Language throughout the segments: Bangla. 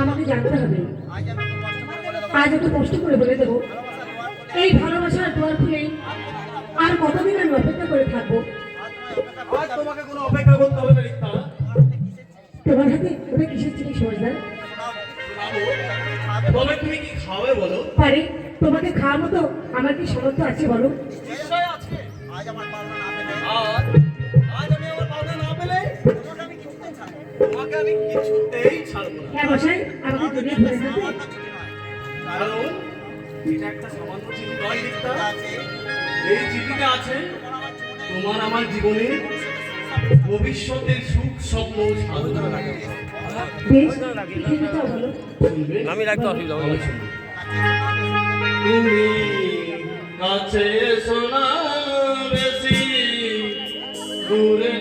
আমাকে জানতে হবে। আজ একটু কষ্ট করে বলে দেবো। এই ভালোবাসার দুয়ার খুলে আর কতদিন আমি অপেক্ষা করে থাকব? তোমাকে কোনো অপেক্ষা করতে হবে না তোমার হাতে ওটা কিসের জিনিস সর্দার? তবে তুমি কি খাবে বলো? পারে তোমাকে খাওয়ার মতো আমার কি সামর্থ্য আছে বলো? নিশ্চয় আছে। আজ আমার পাওনা না তোমাকে আমি কিছুতেই ছাড়বো না। হ্যাঁ মশাই আমাকে জড়িয়ে ধরে হাতে আমার কাছে কি নয়। কারণ এটা একটা সামান্য চিঠি নয় আছে, এই চিঠিতে আছে তোমার আমার জীবনে ভবিষ্যতের সুখ স্বপ্ন সাধনা। শুনবে আমি রাখতে অসুবিধা হবে। তুমি কাছে এসো না বেশি দূরে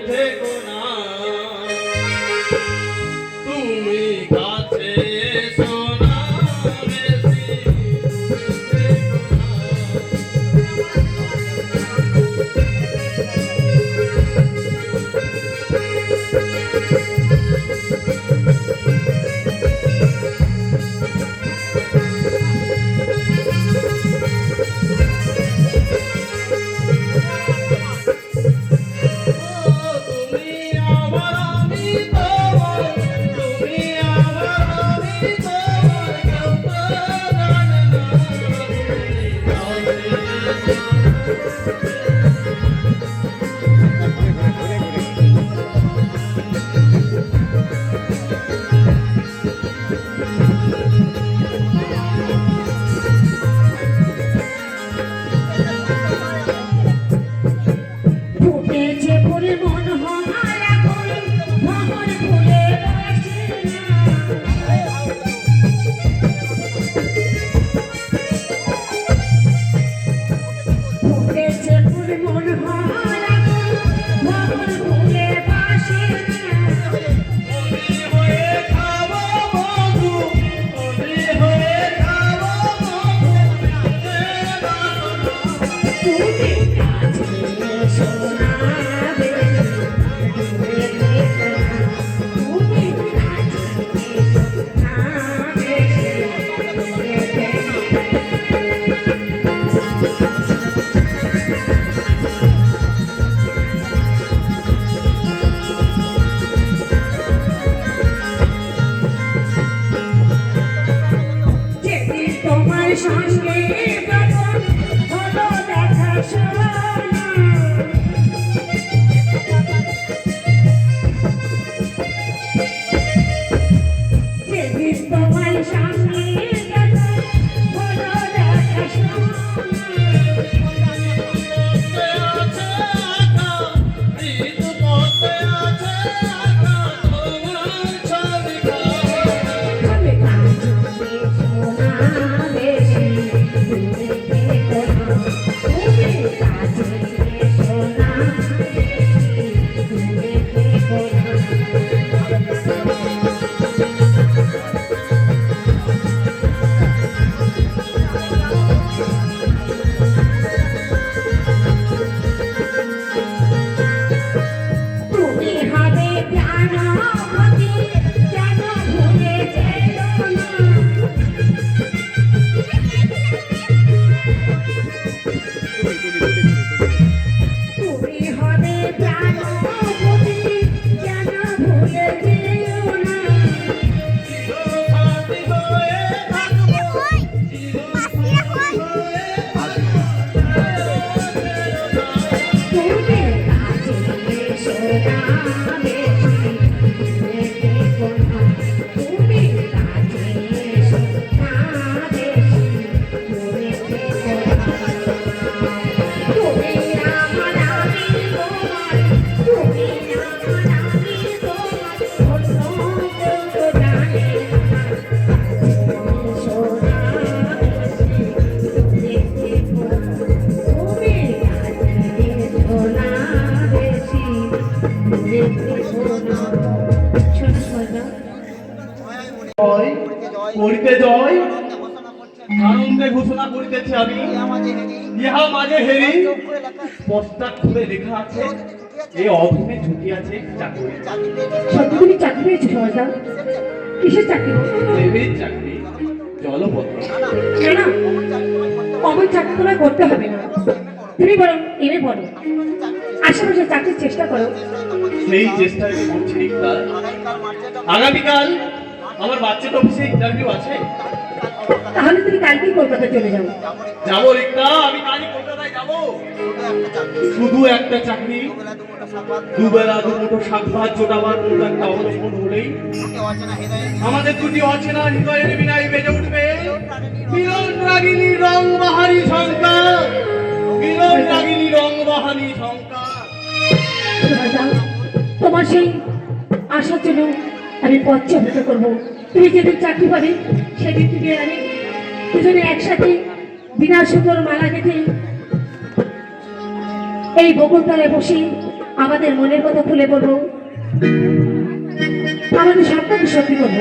ফুল করিতে জয়। আনন্দে ঘোষণা করিতেছি আমি। ইহা মাঝে হেরি। পশ্চাৎ খুলে লেখা আছে। এ অধীনে ঝুঁকি আছে চাকরি সত্যি তুমি চাকরি পেয়েছ সমাজদা কিসের চাকরি? দেবের চাকরি জলপত্র। না অমন চাকরি তোমায় করতে হবে না। তুমি বরং এমএ পড়ো। আশেপাশে চাকরির চেষ্টা করো। সেই চেষ্টায় করছি আগামীকাল আমার বাচ্চাটা অফিসে ইন্টারভিউ আছে? তাহলে তুমি কালকেই কলকাতা চলে যাও। যাব রিক্তা আমি কালই কলকাতায় যাব। শুধু একটা চাকরি দুবেলা দুমুঠো শাক ভাত জোটাবার মতো একটা অবলম্বন হলেই। আমাদের দুটি অচেনা হৃদয়ের বিনাই বেজে উঠবে। মিলন রাগিনী রং বাহারি শঙ্কা মিলন রাগিনী রং বাহারি শঙ্কা তোমার সেই আশার জন্য আমি পথ চেষ্টা করব। তুমি যেদিন চাকরি পাবে, সেদিন তুমি আমি দুজনে একসাথে বিনা সুন্দর মালা গেঁথে এই বকুলতলায় বসে আমাদের মনের কথা খুলে বলব। আমাদের সবটাকে সত্যি করব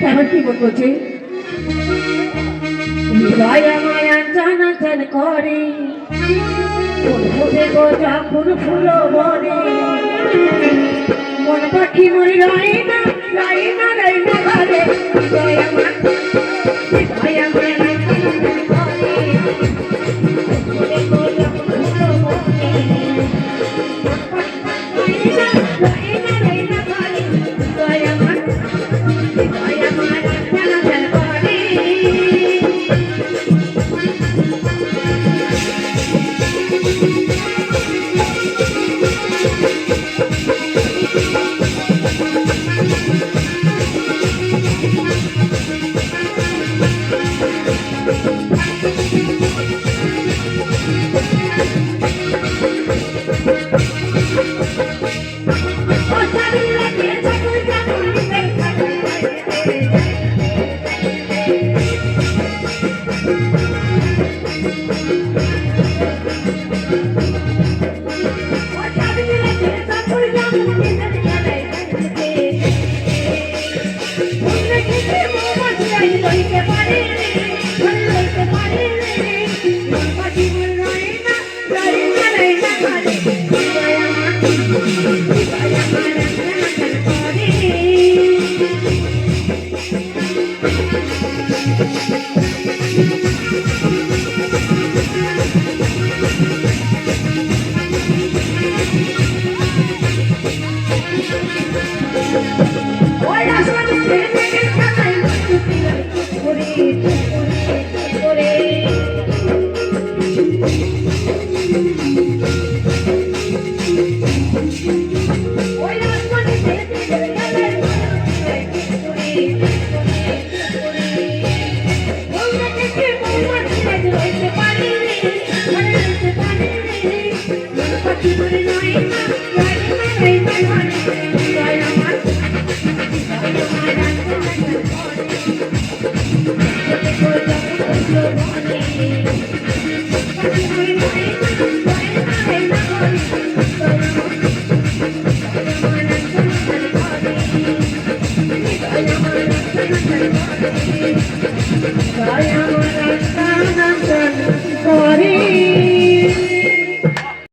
তেমন কি বলব যে করে যখন ফুলো বনে মন। পাখি মরি রয় ঘরে